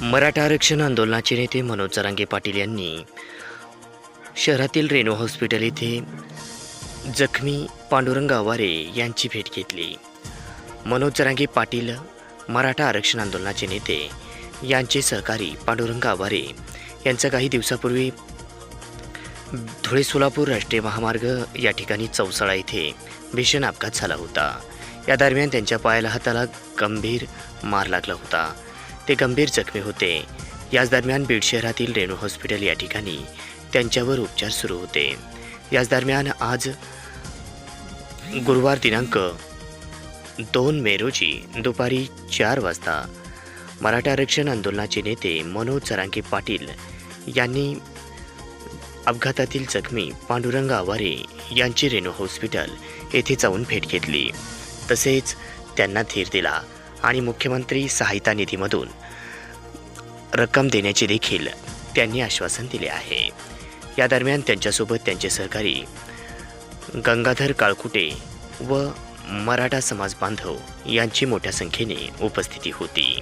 मराठा आरक्षण आंदोलनाचे नेते मनोज जरांगे पाटील यांनी शहरातील रेणू हॉस्पिटल येथे जखमी पांडुरंग आवारे यांची भेट घेतली. मनोज जरांगे पाटील मराठा आरक्षण आंदोलनाचे नेते यांचे सहकारी पांडुरंग आवारे यांचा काही दिवसापूर्वी धुळे सोलापूर राष्ट्रीय महामार्ग या ठिकाणी चौसाळा येथे भीषण अपघात झाला होता. या दरम्यान त्यांच्या पायाला हाताला गंभीर मार लागला होता. ते गंभीर जखमी होते. याच दरम्यान बीड शहरातील रेणू हॉस्पिटल या ठिकाणी त्यांच्यावर उपचार सुरू होते. याच दरम्यान आज गुरुवार दिनांक दोन मे रोजी दुपारी चार वाजता मराठा आरक्षण आंदोलनाचे नेते मनोज जरांगे पाटील यांनी अपघातातील जखमी पांडुरंग आवारे यांची रेणू हॉस्पिटल येथे जाऊन भेट घेतली. तसेच त्यांना धीर दिला. आणि मुख्यमंत्री सहायता निधीमधून रक्कम देण्याचे देखील त्यांनी आश्वासन दिले आहे. या दरम्यान त्यांच्यासोबत त्यांचे सहकारी गंगाधर काळकुटे व मराठा समाज बांधव यांची मोठ्या संख्येने उपस्थिती होती.